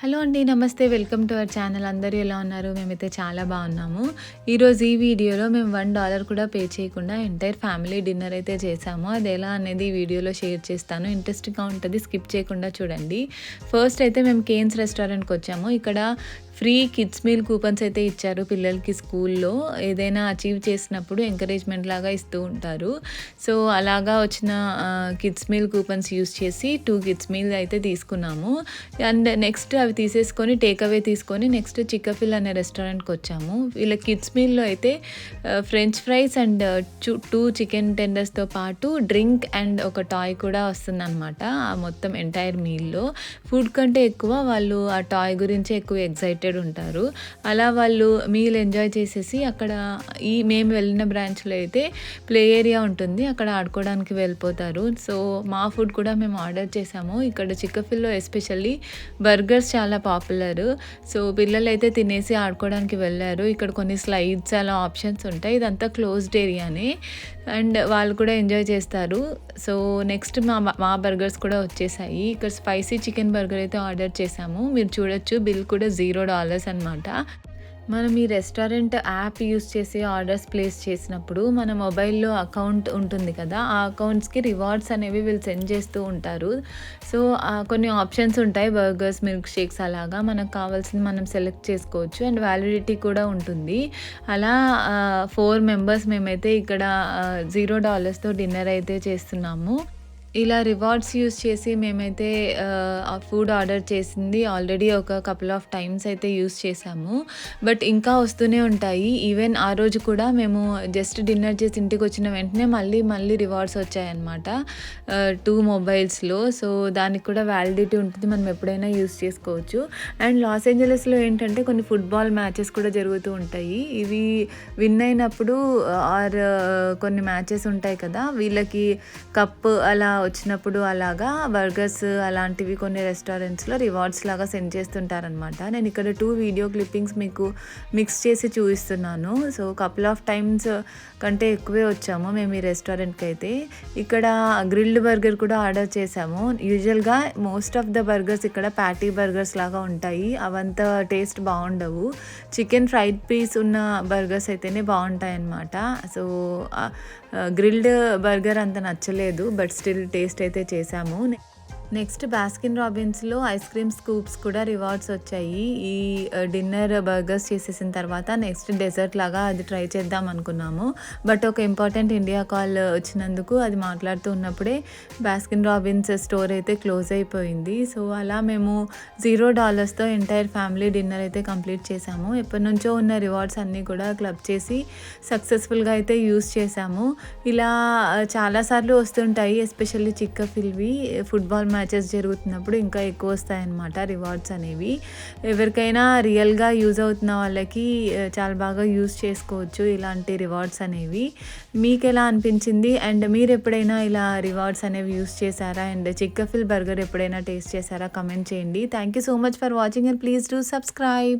Hello అండి నమస్తే. Welcome to our channel. అందరూ ఎలా ఉన్నారు? మేమైతే చాలా బాగున్నాము. ఈరోజు ఈ వీడియోలో మేము వన్ డాలర్ కూడా పే చేయకుండా ఎంటైర్ ఫ్యామిలీ డిన్నర్ అయితే చేసాము. అది ఎలా అనేది ఈ వీడియోలో షేర్ చేస్తాను. ఇంట్రెస్టింగ్గా ఉంటుంది స్కిప్ చేయకుండా చూడండి. ఫస్ట్ అయితే మేము కేన్స్ రెస్టారెంట్కి వచ్చాము. ఇక్కడ ఫ్రీ కిడ్స్ మీల్ కూపన్స్ అయితే ఇచ్చారు పిల్లలకి స్కూల్లో. ఏదైనా అచీవ్ చేసినప్పుడు ఎంకరేజ్మెంట్ లాగా ఇస్తూ ఉంటారు. సో అలాగా వచ్చిన కిడ్స్ మీల్ కూపన్స్ యూస్ చేసి టూ కిడ్స్ మీల్ అయితే తీసుకున్నాము. అండ్ నెక్స్ట్ అవి తీసేసుకొని టేక్ అవే తీసుకొని నెక్స్ట్ చిక్కఫిల్ అనే రెస్టారెంట్కి వచ్చాము. వీళ్ళ కిడ్స్ మీల్లో అయితే French fries and two chicken టెండర్స్తో పాటు డ్రింక్ అండ్ ఒక టాయ్ కూడా వస్తుందన్నమాట ఆ మొత్తం ఎంటైర్ మీల్లో ఫుడ్ కంటే ఎక్కువ వాళ్ళు ఆ టాయ్ గురించి ఎక్కువ ఎగ్జైటెడ్ ఉంటారు. అలా వాళ్ళు మీల్ ఎంజాయ్ చేసేసి అక్కడ ఈ మేము వెళ్ళిన బ్రాంచ్లో అయితే ప్లే ఏరియా ఉంటుంది. అక్కడ ఆడుకోవడానికి వెళ్ళిపోతారు. సో మా ఫుడ్ కూడా మేము ఆర్డర్ చేసాము. ఇక్కడ చిక్కఫిల్లో ఎస్పెషల్లీ బర్గర్స్ చాలా పాపులర్. సో పిల్లలు అయితే తినేసి ఆడుకోవడానికి వెళ్ళారు. ఇక్కడ కొన్ని స్లైడ్స్ అలా ఆప్షన్స్ ఉంటాయి. ఇదంతా క్లోజ్డ్ ఏరియానే. అండ్ వాళ్ళు కూడా ఎంజాయ్ చేస్తారు. సో నెక్స్ట్ మా మా బర్గర్స్ కూడా వచ్చేసాయి. ఇక్కడ స్పైసీ చికెన్ బర్గర్ అయితే ఆర్డర్ చేశాము. మీరు చూడొచ్చు. బిల్ కూడా జీరో డాలర్స్ అనమాట మనం ఈ రెస్టారెంట్ యాప్ యూస్ చేసి ఆర్డర్స్ ప్లేస్ చేసినప్పుడు మన మొబైల్లో అకౌంట్ ఉంటుంది కదా ఆ అకౌంట్స్కి రివార్డ్స్ అనేవి వీళ్ళు సెండ్ చేస్తూ ఉంటారు. సో కొన్ని ఆప్షన్స్ ఉంటాయి బర్గర్స్ మిల్క్ షేక్స్ అలాగా మనకు కావాల్సింది మనం సెలెక్ట్ చేసుకోవచ్చు. అండ్ వ్యాలిడిటీ కూడా ఉంటుంది. అలా ఫోర్ మెంబర్స్ మేమైతే ఇక్కడ జీరో డాలర్స్తో డిన్నర్ అయితే చేస్తున్నాము. ఇలా రివార్డ్స్ యూస్ చేసి మేమైతే ఆ ఫుడ్ ఆర్డర్ చేసింది ఆల్రెడీ ఒక కపుల్ ఆఫ్ టైమ్స్ అయితే యూస్ చేసాము. బట్ ఇంకా వస్తూనే ఉంటాయి. ఈవెన్ ఆ రోజు కూడా మేము జస్ట్ డిన్నర్ చేసి ఇంటికి వచ్చిన వెంటనే మళ్ళీ మళ్ళీ రివార్డ్స్ వచ్చాయన్నమాట. టూ మొబైల్స్లో సో దానికి కూడా వ్యాలిడిటీ ఉంటుంది. మనం ఎప్పుడైనా యూస్ చేసుకోవచ్చు. అండ్ లాస్ ఏంజలస్లో ఏంటంటే కొన్ని ఫుట్బాల్ మ్యాచెస్ కూడా జరుగుతూ ఉంటాయి. ఇవి విన్ అయినప్పుడు ఆర్ కొన్ని మ్యాచెస్ ఉంటాయి కదా వీళ్ళకి కప్ అలా వచ్చినప్పుడు అలాగా బర్గర్స్ అలాంటివి కొన్ని రెస్టారెంట్స్లో రివార్డ్స్ లాగా సెండ్ చేస్తుంటారనమాట నేను ఇక్కడ టూ వీడియో క్లిప్పింగ్స్ మీకు మిక్స్ చేసి చూపిస్తున్నాను. సో కపుల్ ఆఫ్ టైమ్స్ కంటే ఎక్కువే వచ్చాము మేము ఈ రెస్టారెంట్కి అయితే. ఇక్కడ గ్రిల్డ్ బర్గర్ కూడా ఆర్డర్ చేసాము యూజువల్గా మోస్ట్ ఆఫ్ ద బర్గర్స్ ఇక్కడ ప్యాటీ బర్గర్స్ లాగా ఉంటాయి. అవంత టేస్ట్ బాగుండవు. చికెన్ ఫ్రైడ్ పీస్ ఉన్న బర్గర్స్ అయితేనే బాగుంటాయి అన్నమాట సో గ్రిల్డ్ బర్గర్ అంత నచ్చలేదు. బట్ స్టిల్ టేస్ట్ అయితే చేసాము. నెక్స్ట్ బాస్కిన్ రాబిన్స్లో ఐస్ క్రీమ్ స్కూప్స్ కూడా రివార్డ్స్ వచ్చాయి. ఈ డిన్నర్ బర్గర్స్ చేసేసిన తర్వాత నెక్స్ట్ డెజర్ట్ లాగా అది ట్రై చేద్దాం అనుకున్నాము. బట్ ఒక ఇంపార్టెంట్ ఇండియా కాల్ వచ్చినందుకు అది మాట్లాడుతూ ఉన్నప్పుడే బాస్కిన్ రాబిన్స్ స్టోర్ అయితే క్లోజ్ అయిపోయింది. సో అలా మేము జీరో డాలర్స్తో ఎంటైర్ ఫ్యామిలీ డిన్నర్ అయితే కంప్లీట్ చేసాము. ఎప్పటి నుంచో ఉన్న రివార్డ్స్ అన్నీ కూడా క్లబ్ చేసి సక్సెస్ఫుల్గా అయితే యూస్ చేశాము ఇలా చాలాసార్లు వస్తుంటాయి ఎస్పెషల్లీ చిక్క ఫిల్వి. ఫుట్బాల్ మ్యాచెస్ జరుగుతున్నప్పుడు ఇంకా ఎక్కువ వస్తాయన్నమాట రివార్డ్స్ అనేవి. ఎవరికైనా రియల్గా యూజ్ అవుతున్న వాళ్ళకి చాలా బాగా యూజ్ చేసుకోవచ్చు ఇలాంటి రివార్డ్స్ అనేవి. మీకు ఎలా అనిపించింది? అండ్ మీరు ఎప్పుడైనా ఇలా రివార్డ్స్ అనేవి యూస్ చేశారా? అండ్ చిక్కఫిల్ బర్గర్ ఎప్పుడైనా టేస్ట్ చేశారా? కమెంట్ చేయండి. Thank you so much for watching and please do subscribe